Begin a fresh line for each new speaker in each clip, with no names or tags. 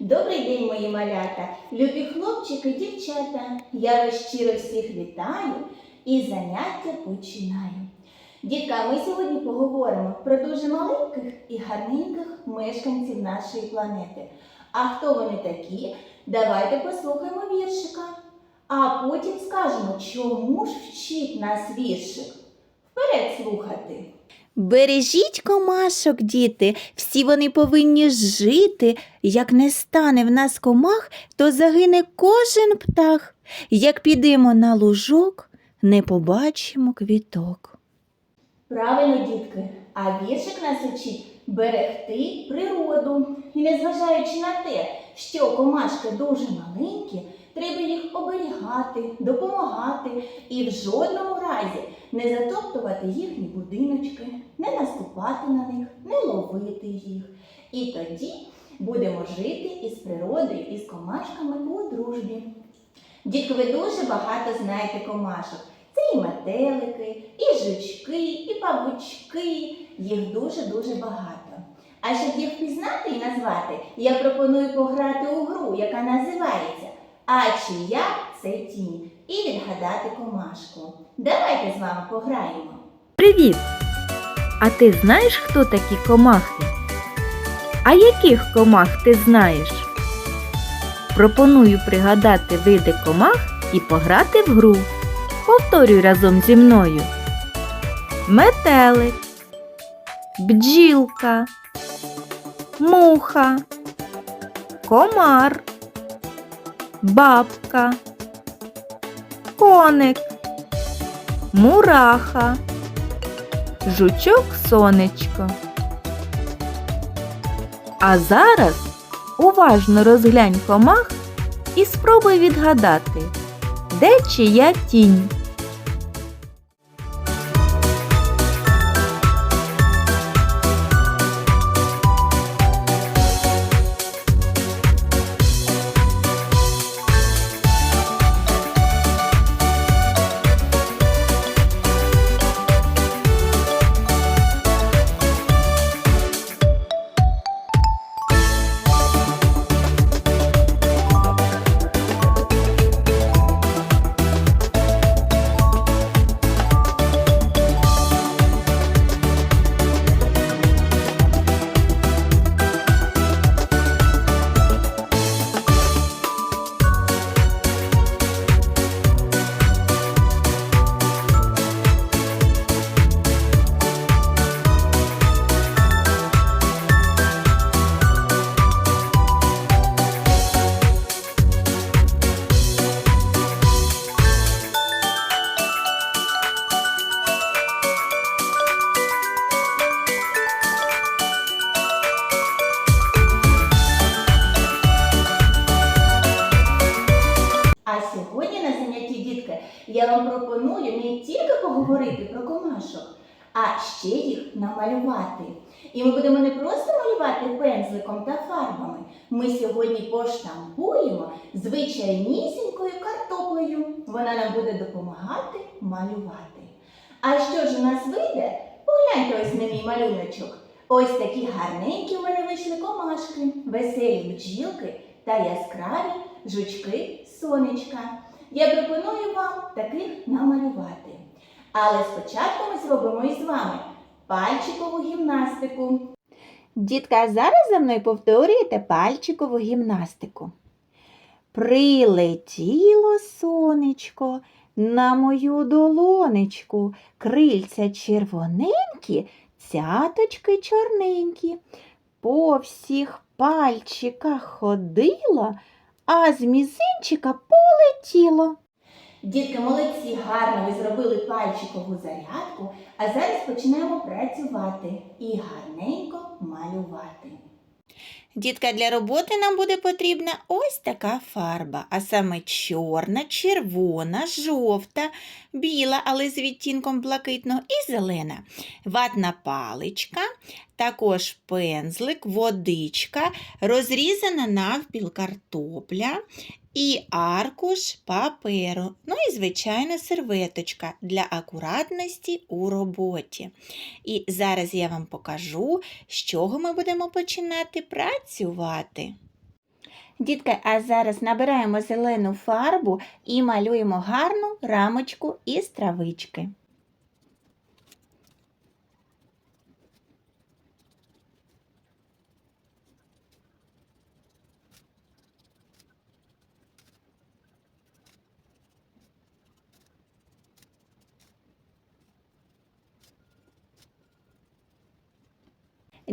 Добрий день, мої малята, любі хлопчики, дівчата. Я вас щиро всіх вітаю і заняття починаю. Дітка, ми сьогодні поговоримо про дуже маленьких і гарненьких мешканців нашої планети. А хто вони такі? Давайте послухаємо віршика. А потім скажемо, чому ж вчить нас віршик. Вперед слухати.
Бережіть комашок, діти, всі вони повинні жити. Як не стане в нас комах, то загине кожен птах. Як підемо на лужок, не побачимо квіток.
Правильно, дітки, а віршик нас учить берегти природу. І незважаючи на те, що комашки дуже маленькі, треба їх оберігати, допомагати і в жодному разі не затоптувати їхні будиночки, не наступати на них, не ловити їх. І тоді будемо жити із природою, із комашками у дружбі. Дітки, ви дуже багато знаєте комашок. Це і метелики, і жучки, і павучки. Їх дуже-дуже багато. А щоб їх пізнати і назвати, я пропоную пограти у гру, яка називається А чия це тінь? І відгадати комашку. Давайте з вами пограємо.
Привіт! А ти знаєш, хто такі комахи? А яких комах ти знаєш? Пропоную пригадати види комах і пограти в гру. Повторюй разом зі мною. Метелик, бджілка, муха, комар, бабка, коник, мураха. Жучок сонечко. А зараз уважно розглянь комах і спробуй відгадати, де чия тінь.
Дітки я вам пропоную не тільки поговорити про комашок, а ще їх намалювати. І ми будемо не просто малювати пензликом та фарбами. Ми сьогодні поштампуємо звичайнісінькою картоплею. Вона нам буде допомагати малювати. А що ж у нас вийде? Погляньте ось на мій малюночок. Ось такі гарненькі у мене вийшли комашки, веселі бджілки та яскраві жучки сонечка. Я пропоную вам таких намалювати. Але спочатку ми зробимо із вами пальчикову гімнастику.
Дітка, зараз за мною повторюєте пальчикову гімнастику. Прилетіло сонечко на мою долонечку, крильця червоненькі, цяточки чорненькі. По всіх пальчиках ходила, а з мізинчика полетіло.
Дітки, молодці, гарно ви зробили пальчикову зарядку, а зараз починаємо працювати і гарненько малювати.
Дітка, для роботи нам буде потрібна ось така фарба, а саме чорна, червона, жовта, біла, але з відтінком блакитного і зелена. Ватна паличка, також пензлик, водичка, розрізана навпіл картопля і аркуш паперу. Ну і, звичайно, серветочка для акуратності у роботі. І зараз я вам покажу, з чого ми будемо починати працювати.
Дітки, а зараз набираємо зелену фарбу і малюємо гарну рамочку із травички.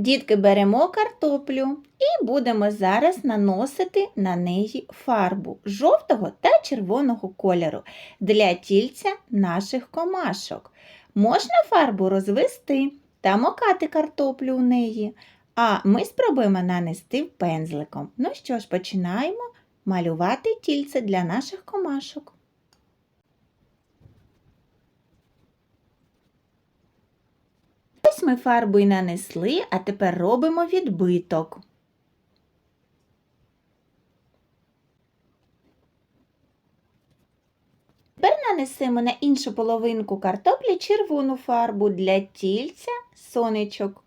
Дітки, беремо картоплю і будемо зараз наносити на неї фарбу жовтого та червоного кольору для тільця наших комашок. Можна фарбу розвести та мокати картоплю у неї, а ми спробуємо нанести пензликом. Ну що ж, починаємо малювати тільце для наших комашок. Ось ми фарбу й нанесли, а тепер робимо відбиток. Тепер нанесемо на іншу половинку картоплі червону фарбу для тільця сонечок.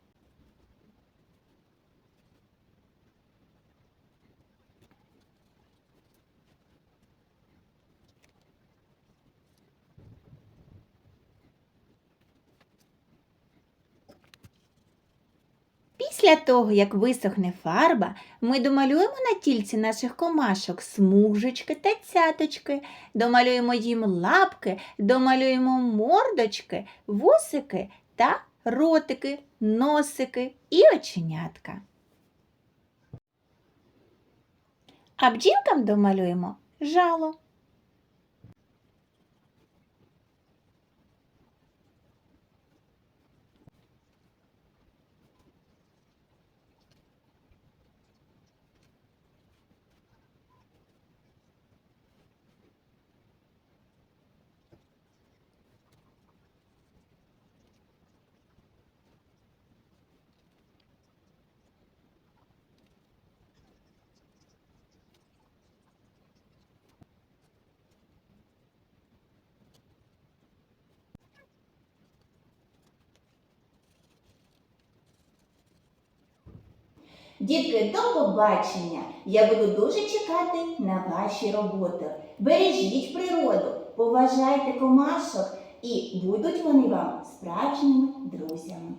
Після того, як висохне фарба, ми домалюємо на тільці наших комашок смужечки та цяточки, домалюємо їм лапки, домалюємо мордочки, вусики та ротики, носики і оченятка. А бджілкам домалюємо жало.
Дітки, до побачення! Я буду дуже чекати на ваші роботи. Бережіть природу, поважайте комашок і будуть вони вам справжніми друзями.